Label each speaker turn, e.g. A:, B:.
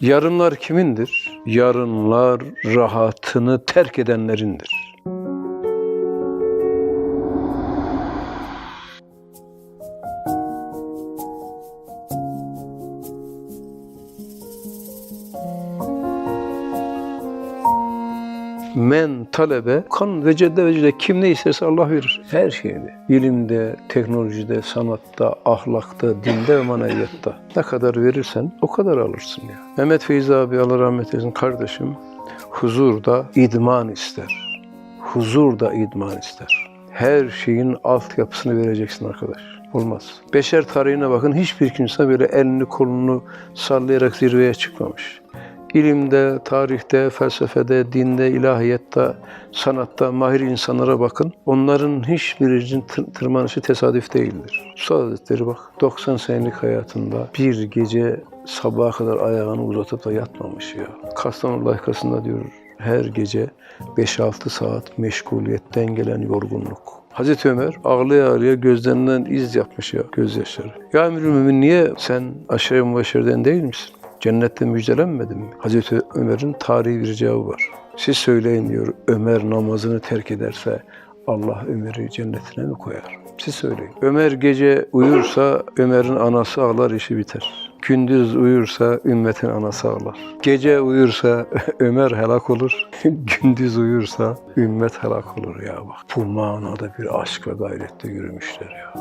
A: Yarınlar kimindir? Yarınlar rahatını terk edenlerindir. Men talebe kan ve cedde ve cedde kim ne isterse Allah verir. Her şeyde. İlimde, teknolojide, sanatta, ahlakta, dinde ve maneviyatta. Ne kadar verirsen o kadar alırsın ya. Mehmet Feyzi abi Allah rahmet eylesin kardeşim huzurda idman ister. Huzur da idman ister. Her şeyin altyapısını vereceksin arkadaş. Olmaz. Beşer tarihine bakın hiçbir kimse böyle elini kolunu sallayarak zirveye çıkmamış. İlimde, tarihte, felsefede, dinde, ilahiyatta, sanatta mahir insanlara bakın. Onların hiçbirinin tır- tırmanışı tesadüf değildir. Üstad Hazretleri bak 90 senelik hayatında bir gece sabaha kadar ayağını uzatıp da yatmamış ya. Kastamonu layıkasında diyor her gece 5-6 saat meşguliyetten gelen yorgunluk. Hazreti Ömer ağlaya ağlaya gözlerinden iz yapmış ya gözyaşları. Ya emir mümin niye sen aşağı mübaşirden değil misin? Cennette müjdelenmedin mi? Hazreti Ömer'in tarihi bir cevabı var. Siz söyleyin diyor Ömer namazını terk ederse Allah Ömer'i cennetine mi koyar? Siz söyleyin. Ömer gece uyursa Ömer'in anası ağlar işi biter. Gündüz uyursa ümmetin anası ağlar. Gece uyursa Ömer helak olur. Gündüz uyursa ümmet helak olur ya bak. Bu manada bir aşk ve gayrette yürümüşler ya.